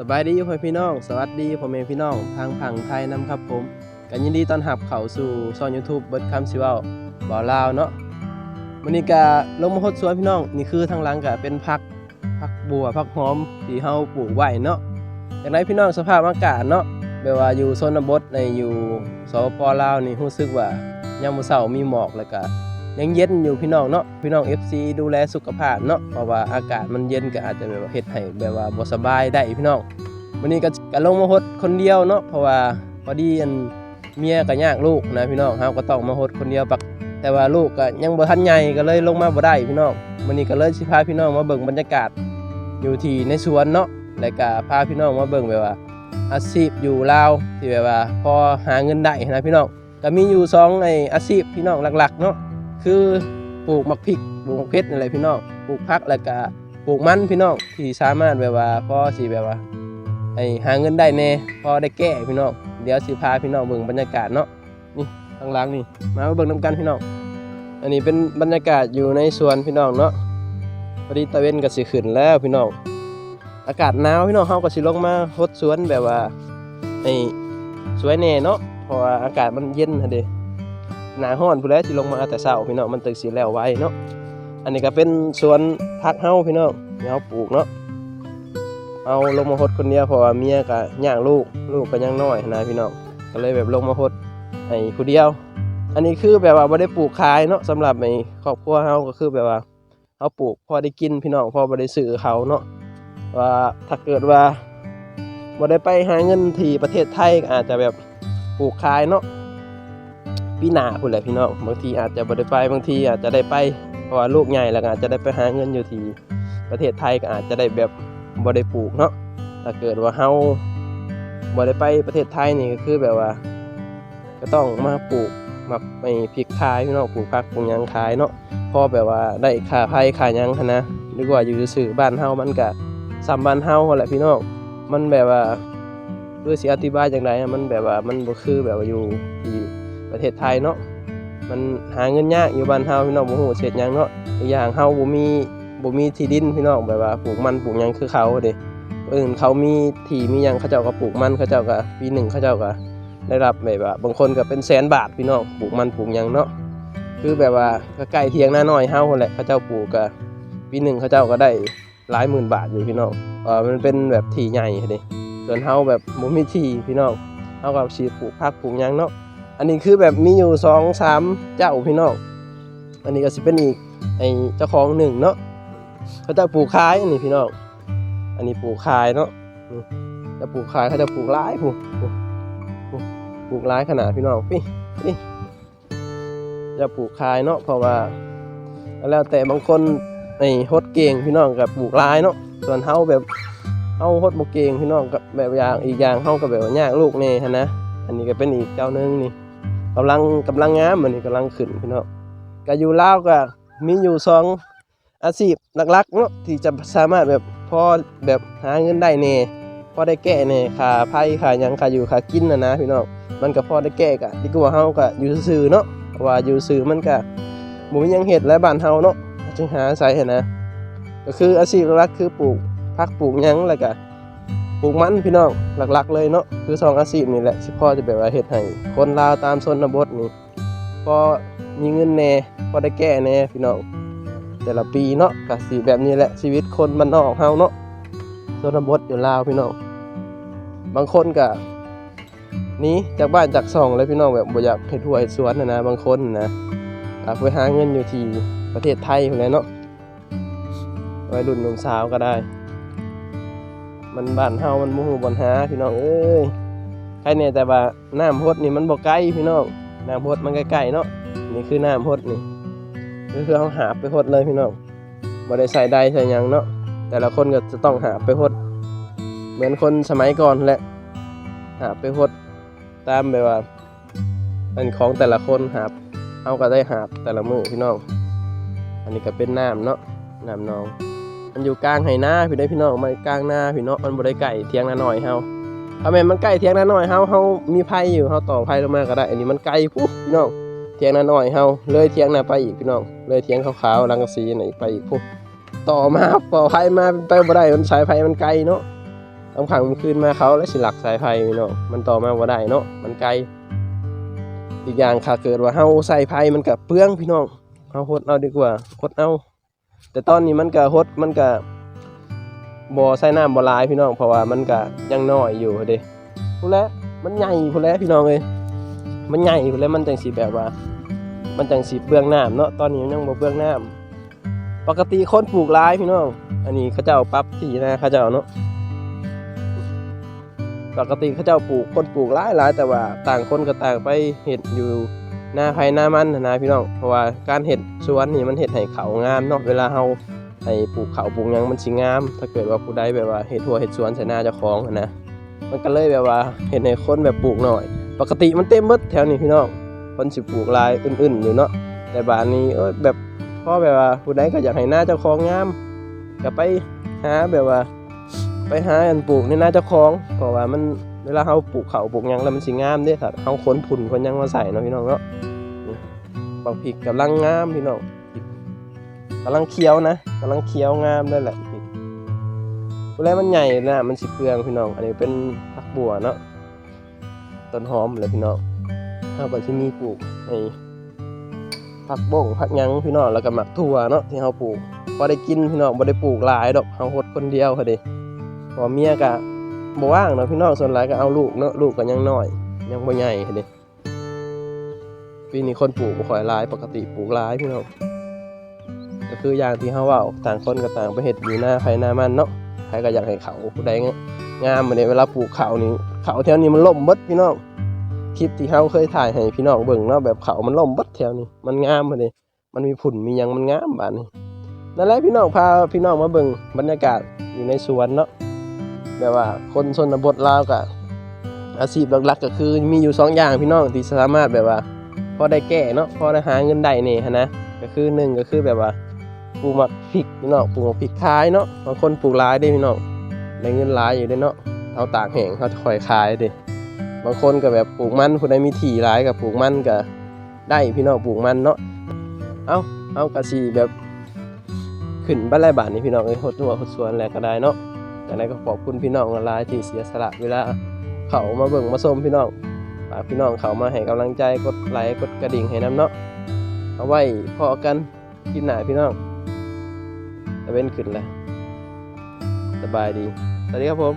สบายดีพ่อแม่พี่น้อง สวัสดีพ่อแม่พี่น้อง ทางผังไทยนำครับผมกันยินดีต้อนรับเข้าสู่ช่อง YouTube เบิดคำสิเว้าบ่าวลาวเนาะมื้อนี้ก็ลงมาฮดสวนพี่น้อง นี่คือทางหลังก็เป็นผักผักบัวผักหอมที่เฮาปลูกไว้เนาะอย่างไรพี่น้องสภาพอากาศเนาะแบบว่าอยู่ชนบทในอยู่สปปลาวนี่รู้สึกว่า ยามมื้อเช้ามีหมอกแล้วก็ ยังเย็นอยู่พี่น้องเนาะพี่น้อง FC ดูแลสุขภาพเนาะเพราะว่าอากาศมันเย็นก็อาจจะแบบว่าเฮ็ดให้แบบว่าบ่สบายได้พี่น้องวันนี้ก็ก็ลงมาฮดคนเดียวเนาะเพราะว่าพอดีอันเมียก็ยากลูกนะพี่น้องเฮาก็ต้องมาฮดคนเดียวปักแต่ว่าลูกก็ยังบ่ทันใหญ่ก็เลยลงมาบ่ได้พี่น้องวันนี้ก็เลยสิพาพี่น้องมาเบิ่งบรรยากาศอยู่ที่ในสวนเนาะแล้วก็พาพี่น้องมาเบิ่งแบบว่าอาชีพอยู่ลาวที่แบบว่าพอหาเงินได้นะพี่น้องก็มีอยู่สองไอ้อาชีพพี่น้องหลักๆเนาะ คือปลูกมะพริกปลูกมะเพชรอะไรพี่น้องปลูกผักแล้วก็ปลูกมันพี่น้องที่สามารถแบบว่าพอสิแบบว่าให้หาเงินได้แน่พอได้แก้พี่น้องเดี๋ยวสิพาพี่น้องเบิ่งบรรยากาศเนาะนี่ข้างล่างนี่มาเบิ่งนํกันพี่น้องอันนี้เป็นบรรยากาศอยู่ในสวนพี่น้องเนาะพอดีตะเวนก็สิขึ้นแล้วพี่น้องอากาศหนาวพี่น้องเฮาก็สิลงมาฮดสวนแบบว่าให้สวยแน่เนาะเพราะว่าอากาศมันเย็นหั่นเด้ หน้าร้อนพุ่นแล้วสิลงมาแต่เช้าพี่น้องมันตึกสิแล้วไว้เนาะอันนี้ก็เป็นสวนผักเฮาพี่น้องเฮาปลูกเนาะเอาลงมาฮดคนเดียวเพราะว่าเมียก็ย่างลูกลูกก็ยังน้อยนะพี่น้องก็เลยแบบลงมาฮดให้ผู้เดียว อันนี้คือแบบว่าบ่ได้ปลูกขายเนาะสำหรับในครอบครัวเฮาก็คือแบบว่าเฮาปลูกพอได้กินพี่น้องพอบ่ได้ซื้อเขาเนาะว่าถ้าเกิดว่าบ่ได้ไปหาเงินที่ประเทศไทยอาจจะแบบปลูกขายเนาะ ปีหน้าพุ่นแหละพี่น้องบางทีอาจจะบ่ได้ไปบางทีอาจจะได้ไปเพราะว่าลูกใหญ่แล้วอาจจะได้ไปหาเงินอยู่ที่ประเทศไทยก็อาจจะได้แบบบ่ได้ปลูกเนาะถ้าเกิดว่าเฮาบ่ได้ไปประเทศไทยนี่ก็คือแบบว่า ก็ต้องมาปลูกมาไปพริกขายพี่น้องปลูกผักปลูกหยังขายเนาะพอแบบว่าได้ค่าไผค่าหยังนนะดีกว่าอยู่ซื่อบ้านเฮามันก็ซ้ำบ้านเฮาแหละพี่น้องมันแบบว่าคือสิอธิบายจังไดอะมันแบบว่ามันบ่คือแบบว่าอยู่ที่ ประเทศไทยเนาะมันหาเงินยากอยู่บ้านเฮาพี่น้องบ่ฮู้เฮ็ดหยังเนาะอีกอย่างเฮาบ่มีบ่มีที่ดินพี่น้องแบบว่าปลูกมันปลูกหยังคือเขาเด้อื่นเขามีที่มีหยังเขาเจ้าก็ปลูกมันเขาเจ้าก็ปีหนึ่งเขาเจ้าก็ได้รับแบบว่าบางคนก็เป็นแสนบาทพี่น้องปลูกมันปลูกหยังเนาะคือแบบว่าก็ใกล้เทียงหน้าน้อยเฮาหั่นแหละเขาเจ้าปลูกก็ปีหนึ่งเขาเจ้าก็ได้หลายหมื่นบาทอยู่พี่น้องเออมันเป็นแบบที่ใหญ่เด้ส่วนเฮาแบบบ่มีที่พี่น้องเฮาก็สิปลูกผักปลูกหยังเนาะ อันนี้คือแบบมีอยู่สองสามเจ้าพี่น้อง อันนี้ก็สิเป็นอีกไอเจ้าของหนึ่งเนาะเขาจะปลูกขายอันนี้พี่น้อง อันนี้ปลูกขายเนาะจะปลูกขายเขาจะปลูกร้ายปลูกปลูกปลูกปลูกร้ายขนาดพี่น้องพี่พี่จะปลูกขายเนาะเพราะว่า แล้วแต่บางคนไอ้ฮดเก่งพี่น้องกับปลูกร้ายเนาะส่วนเฮาแบบเฮาฮดบ่เก่งพี่น้องกับแบบอย่างอีกอย่างเฮาก็แบบว่ายากลูกแน่หั้นะอันนี้ก็เป็นอีกเจ้าหนึงนี่ กำลังกำลังงามอันนี้กำลังขึ้นพี่น้องก็อยู่ลาวก็มีอยู่สองอาชีพหลักๆเนาะที่จะสามารถแบบพอแบบหาเงินได้แน่พอได้แก้แน่ค่าไผ่ค่ายังค่าอยู่ค่ากินนะนะพี่น้องมันก็พอได้แก้กะดีกว่าเฮาก็อยู่ซื่อเนาะว่าอยู่ซื่อมันก็บ่มียังเฮ็ดและบ้านเฮาเนาะจึงหาอาศัยหั้นะก็คืออาชีพหลักคือปลูกผักปลูกหยังแล้วก็ ปลูกมันพี่น้องหลักๆ เลยเนาะคือสองอาชีพนี่แหละที่พ่อจะแบบว่าเฮ็ดให้คนลาวตามชนบทนี่พอมีเงินแน่พอได้แก้แน่พี่น้องแต่ละปีเนาะก็สิแบบนี้แหละชีวิตคนบ้านนอกเฮาเนาะชนบทอยู่ลาวพี่น้องบางคนก็นี้จากบ้านจากช่องเลยพี่น้องแบบบ่อยากเฮ็ดทั่วเฮ็ดสวนนะนะบางคนนะก็ไปหาเงินอยู่ที่ประเทศไทยพุ่นแหละเนาะวัยรุ่นหนุ่มสาวก็ได้ มันบ้านเฮามันบ่ฮู้บ่หาพี่น้องเอ้ยใครเนี่ยแต่ว่าน้ำพดนี่มันบ่ไกลพี่น้องน้ำพดมันใกล้ๆเนาะนี่คือน้ำพดนี่ก็คือเขาหาไปพดเลยพี่น้องบ่ได้ใส่ใดใส่ยังเนาะแต่ละคนก็จะต้องหาไปพดเหมือนคนสมัยก่อนแหละหาไปพดตามแบบว่าอันของแต่ละคนหาเอาก็ได้หาแต่ละมือพี่น้อง อันนี้ก็เป็นน้ำเนาะน้ำนอง มันอยู่กลางไหน้าพี่ได้พี่น้องมันกลางหน้าพี่เนาะมันบ่ได้ไก่เทียงนาหน่อยเฮาถ้าแม่มันใกล้เทียงนาน้อยเฮาเฮามีไผอยู่เฮาต่อไผลงมาก็ได้ อันนี้มันไกลปุ๊บพี่น้องเทียงนาน้อยเฮาเลยเทียงนาไปอีกพี่น้องเลยเทียงขาวๆลังกะสีนี่ไปอีกปุ๊บต่อมาต่อไผมาไปบ่ได้มันสายไผมันไกลเนาะลำขังมันขึ้นมาเขาแล้วสิหลักสายไฟพี่น้องมันต่อมาบ่ได้เนาะมันไกลอีกอย่างค่ะเกิดว่าเฮาใส่ไฟมันก็เปลืองพี่น้องเฮาหดเอาดีกว่าหดเอา แต่ตอนนี้มันก็หดมันก็บ่อใส่น้ำบ่หลายพี่น้องเพราะว่ามันก็ยังน้อยอยู่เด้พู้นแหล้วมันใหญ่พู้นแหล้วพี่น้องเอ้ยมันใหญ่พู้นแล้วมันจังสิแบบว่า มันจังสิเปลืองน้ำเนาะตอนนี้ยังบ่เปลืองน้ำปกติคนปลูกหลายพี่น้อง อันนี้เขาเจ้าปรับที่นะเขาเจ้าเนาะปกติเขาเจ้าปลูกคนปลูกหลายหลายแต่ว่าต่างคนก็ต่างไปเห็ดอยู่ หน้าไผหน้ามันนะนะพี่น้องเพราะว่าการเห็ดสวนนี่มันเห็ดให้เขางามเนาะเวลาเฮาให้ปลูกเขาปลูกยังมันสิงาม ถ้าเกิดว่าผู้ใดแบบว่าเห็ดทั่วเห็ดสวนใส่หน้าเจ้าของนะมันก็เลยแบบว่าเห็ดให้คนแบบปลูกหน่อย ปกติมันเต็มหมดแถวนี้พี่น้องคนสิปลูกลายอื่นๆอยู่เนาะแต่บ้านนี้เออแบบพ่อแบบว่าผู้ใดก็อยากให้หน้าเจ้าของงามก็ไปหาแบบว่า ไปหาอันปลูกในหน้าเจ้าของเพราะว่ามัน เวลาเฮาปลูกเขาปลูกยังแล้วมันสิงามเด้ถ้าเฮาขนผุนคนยังมาใส่เนาะพี่น้องเนาะบักพริกกำลังงามพี่น้องกำลังเขียวนะกำลังเขียวงามนั่นแหละพริกผู้แรกมันใหญ่นะมันสิเปลืองพี่น้อง อันนี้เป็นผักบัวเนาะต้นหอมเลยพี่น้องเฮาก็สิมีปลูกในผักบ้งผักยังพี่น้องแล้วก็หมักถั่วเนาะที่เฮาปลูกพอได้กินพี่น้องบ่ได้ปลูกหลายดอกเฮาหดคนเดียวค่ะเด้เพอเมียก็ บ่ว่างเนาะพี่น้องส่วนหลายก็เอาลูกเนาะลูกก็ยังน้อย ยังบ่ใหญ่เด้ปีนี้คนปลูกบ่ค่อยหลายปกติปลูกหลายพี่น้องก็คืออย่างที่เฮาเว้าต่างคนก็ต่างไปเฮ็ดอยู่หน้าไผหน้ามันเนาะใครก็อยากให้เขาผู้ใดงามมื้อนี้เวลาปลูกเขานี่เขาแถวนี้มันล่มเบิดพี่น้องคลิปที่เฮาเคยถ่ายให้พี่น้องเบิ่งเนาะแบบเขามันล่มเบิดแถวนี้มันงามมื้อนี้มันมีผุ่นมีหยังมันงามบาดนี้นั่นแหละพี่น้องพาพี่น้องมาเบิ่งบรรยากาศอยู่ในสวนเนาะ แบบว่าคนชนบทลาวกับอาชีพหลักๆก็คือมีอยู่สองอย่างพี่น้องที่สามารถแบบว่าพอได้แก่เนาะพอได้หาเงินได้นี่หั้นะก็คือหนึ่งก็คือแบบว่าปลูกหมักพริกพี่น้องปลูกหมักพริกขายเนาะบางคนปลูกหลายได้พี่น้องได้เงินหลายอยู่ได้เนาะเอาตากแห้งเขาจะคอยขายด้บางคนก็แบบปลูกมันผู้ใดมีที่หลายก็ปลูกมันก็ได้พี่น้องปลูกมันเนาะเอาเอากระสีแบบขึ้นบ้านไรบาทนี่พี่น้องเอ้ยหดหัวหดสวนแหละก็ได้เนาะ แต่ไหนก็ขอบคุณพี่น้องหลายที่เสียสละเวลาเขามาเบิ่งมาส้มพี่น้องฝากพี่น้องเขามาให้กำลังใจกดไลค์กดกระดิ่งให้น้ำเนาะเอาไว้พอกันคลิปหนาพี่น้องตะเว้นขึ้นเลยสบายดี สวัสดีครับผม